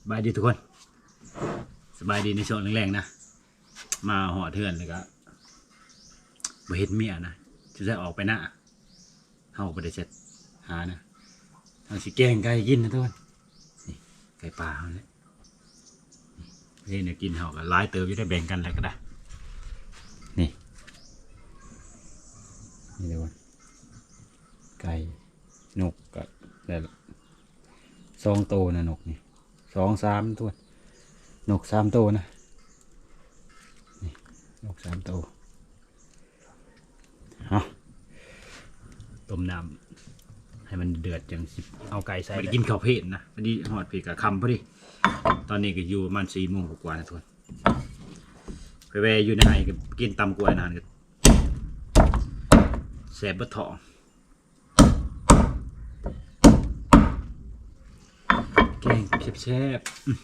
สบายดีทุกคน สบายดีในช่วงแรงๆนะ มาห่อเทือนเลยก็บเห็นเมียนะจะได้ออกไปหน้าเฮาบ่ได้เสร็จหานะทาสิแกงไก่กินนะทุกคนนี่ไก่ป่าเฮาเนี่ยนี่เนี่ยกินเฮาก็หลายเติบอยู่ได้แบ่งกันแล้วก็ได้ นี่ นี่เลยวันไก่นกก็ได้ละสองโตนะนกนี่ สองสามตัวนกสามโตวนะนี่นกสามโตวเอาต้มน้ำให้มันเดือดจังสิเอาไก่ใส่ไปกินข้าวเพลนนะพอดีหอดเพลกับคำพอดีตอนนี้ก็อยู่ประมันสี่โมงกว่าๆนะทุกคนไปแวะอยู่ในไอ้ก็กินตำกล้วยนานก็แสบบะทอง แกงแซ่บๆอื้อ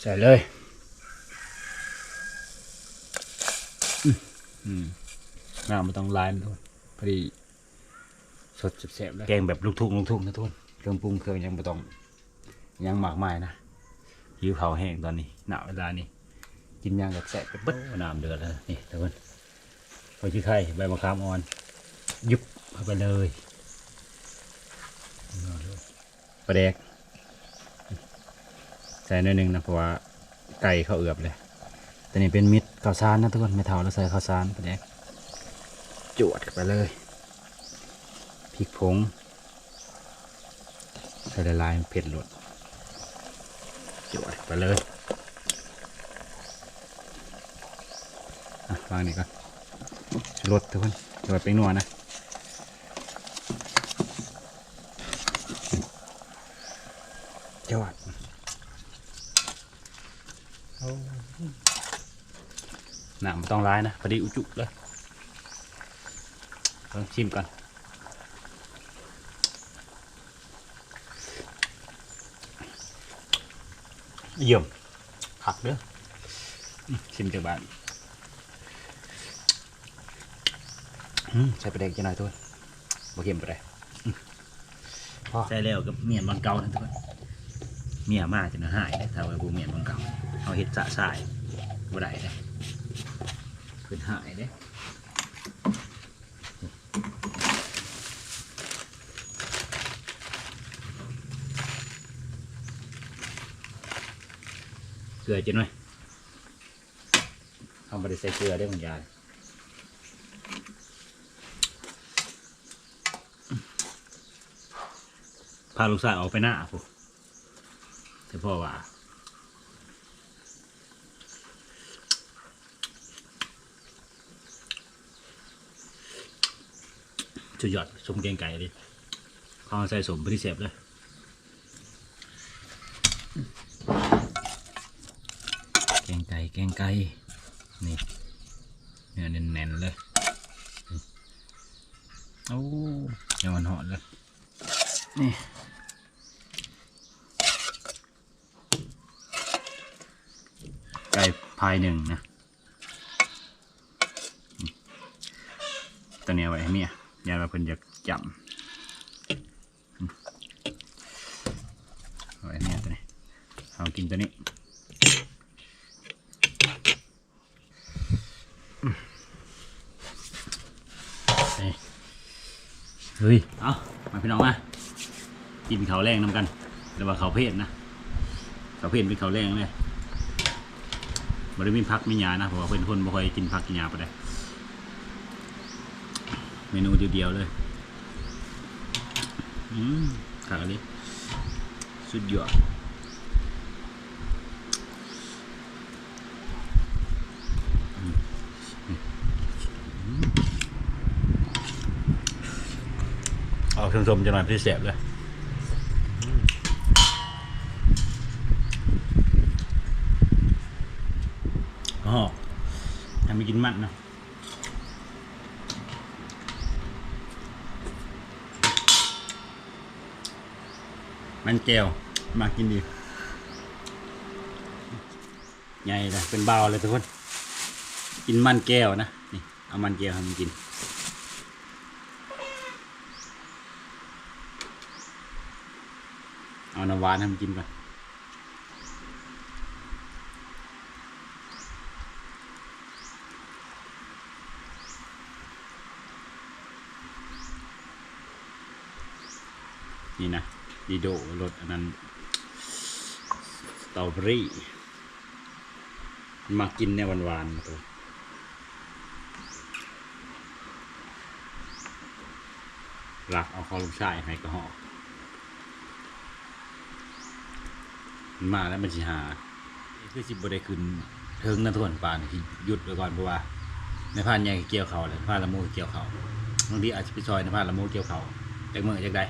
ใส่เลยอื้ อืมน้ำมันต้องลายมันทุกคนพอดีสดแซ่บๆแล้วแกงแบบลูกทุ่งลูกทุ่งนะทุกคนเครื่องปรุงเครื่องยังไม่ต้องยังมากมายนะหิวเผาแห้งตอนนี้หนาวเวลานี้กินยางกับแซ่บไปบดน้ำเดือดแล้วนี่ทุกคนพอชื่อไข่ใบมะขามอ่อน ยุบเข้าไปเลยปลาแดกใส่หนิดนึงนะเพราะว่าไก่เขาเอือบเลย แต่นี่เป็นมิดข้าวสารนะทุกคนไม่เท่าแล้วใส่ข้าวสารไปแดกจวดไปเลยพริกผงใส่ละลายมันเผ็ดหลดจวดไปเลย อะวางนี่ก่อนรสทุกคนจวดไปหนัวนะจวด หนามต้องร้ายนะพอดีอุจุเลยลองชิมก่อนเยี่ยมผักเด้อชิมจากบ้านใส่ประเด็กจะหน่อยทุกคนบ่เค็มไปเลยใส่แล้วกับเมียนบอลเก่าทั้งทุกคนเมียมากจนหายได้ถ้าว่าบูเมียนบอลเก่าเอาเห็ดสะสายบ่ได้เลย ขึ้นหายเด้เกลือจะหน่อยเอาไปใส่เกลือได้ของยายพาลูกชายออกไปหน้าพวกแต่พ่อว่า สุดยอดสมแกงไก่เลยข้าวใส่สมพอดีเสบเลยแกงไก่แกงไก่นี่เนื้อแน่นๆเลยโอ้ยังมันหอดเลยนี่ไก่พายหนึ่งนะตัวนี้เอาไว้ให้เมีย ยายมาเพิ่นอยากจำอืมเอาไว้ให้เมียตัวนี้เอากินตัวนี้เฮ้ย เอามาพี่น้องมา กินเขาแรงน้ำกันหรือว่าเขาเพศนะ เขาเพศเป็นเขาแรงเลยบริมีพักมีหยานะเพราะว่าเป็นคนบ่ค่อยกินพักกินหยาไปเลย มนูเดียวๆเลยอืมขาลิสุดยอดอืมเอาชมๆจะหน่อยพี่เสียบเลยหอกทำไปกินมันเนาะ มันแก้วมากินดีใหญ่เลยเป็นเบาเลยทุกคน กินมันแก้วนะนี่เอามันแก้วให้มันกินเอาน้ำหวานให้มันกินก่อนนี่นะ ดีโดรสอันนั้นสตรอเบอรี่มากินในหวานๆตัวรักเอาคอลูกชายให้กระหอกมาแล้วมันสิหาคือสิบ่ได้ขึ้นเทิงนะทุกคนป่านที่หยุดไปก่อนเพราะว่า ในพานใหญ่เกี่ยวเขาเลยพานละมูเกี่ยวเขาบางทีอาจจะไปซอยในพานละมูเกี่ยวเขาจากเมื่อจากใด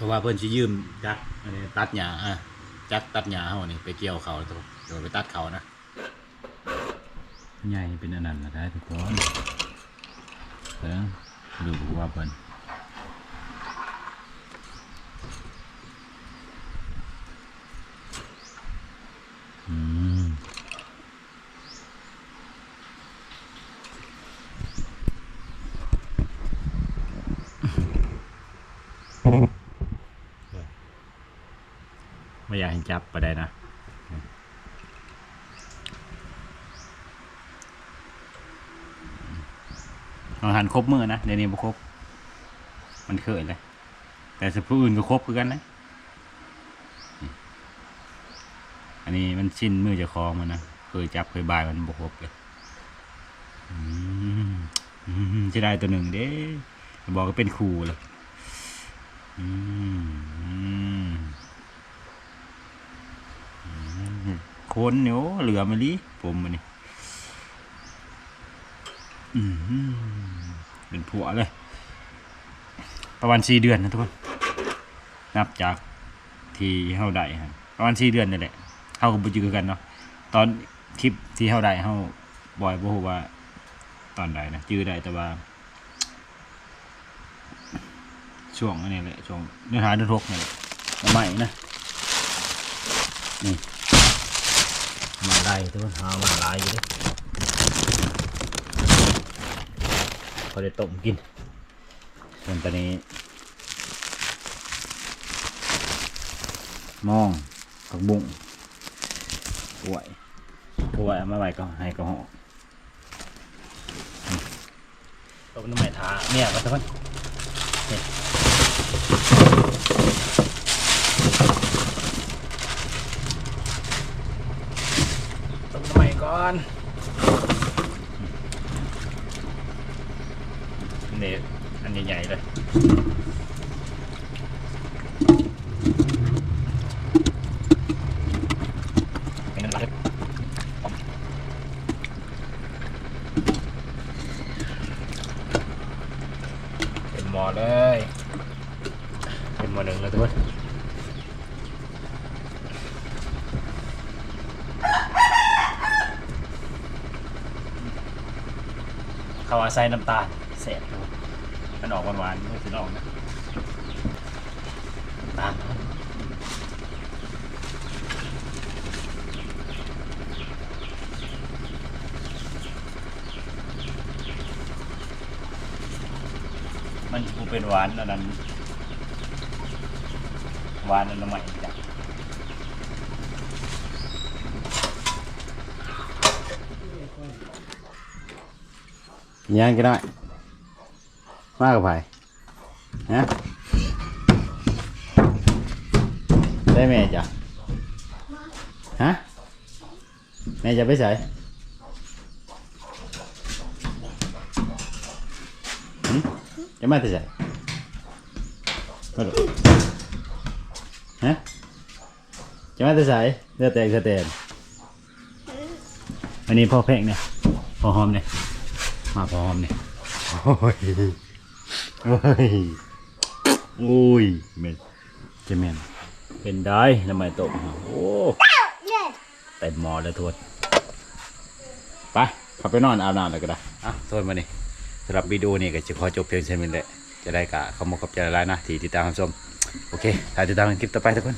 เพราะว่าเพิ่นสิยืมจักอันนี้ตัดหญ้าอะจักตัดหญ้าเฮานี่ไปเกี่ยวเขาตัวเดี๋ยวไปตัดเขานะใหญ่เป็นอันนั้นนะได้ทุกคนเออดูว่าเพิ่น ไม่อยากให้จับไปได้นะอาหารครบมือนะเดี๋ยวนี้บ่ครบ มันเคยเลย แต่สผู้อื่นก็ครบคือกันนะ อันนี้มันชิ้นมือจะคลองมันนะเคยจับเคยบายมันบกครบเลยอืมอืมจะได้ตัวหนึ่งเด้บอกก็เป็นครูเลยอืมอื คนเนี่ยโอ้เหลือมาลิผมมันนี่อืมเป็นผัวเลย ประมาณสี่เดือนนะทุกคนนับจากที่เฮาได้ฮะประมาณสี่เดือนนี่แหละเฮาก็บ่จือกันเนาะตอนคลิปที่เฮาได้เฮาบ่อยบ่ฮู้ว่า ตอนใดนะจื้อได้แต่ว่า ช่วงอันนี้แหละช่วงเนื้อหาเนื้อทกนี่แหละใหม่นะนี่ มาได้ทุกคนหามาหลายอยู่เด้พอได้ต้มกินส่วนตอนนี้มองผักบุ้งกล้วยกล้วยเอามาไว้ก็ให้ก็ห่อต้มน้ำใหม่ทาเนี่ยก็ทุกคนนี่ต้มน้ำใหม่ ก่อนนี่อันใหญ่ๆเลยเป็นหมอเลย เป็นหมอหนึ่งเลยทุกคน เขาอาศัยน้ำตาลเสร็จมันออกหวานๆไม่ถึงออกนะตาลมันกูเป็นหวานอันนั้นหวานอันนั้นใหม่จ้ะ ยังก็ได้ มากกับไผ่ฮะได้แม่จ้ะฮะแม่จะไปใส่หึจะมาที่ใส่มาดูฮะจะมาที่ใส่เลือดแตกเลือดแตกอันนี้พ่อเพลงเนี่ยพ่อหอมเนี่ย มาพ่อหอมเนี่ยโอ้ยโอ้ยโอ้ยเมนจะเมนเป็นได้ทำไมตกฮะโอ้เต็มหมอเลยทุกคนไปขับไปนอนอาบน้ำเลยก็ได้อะทุกคนมานี่สำหรับวิดีโอนี้ก็จะขอจบเพียงเท่านี้แหละจะได้กะขโมยกับใจร้ายนะที่ติดตามรับชมโอเคถ้าติดตามคลิปต่อไปทุกคน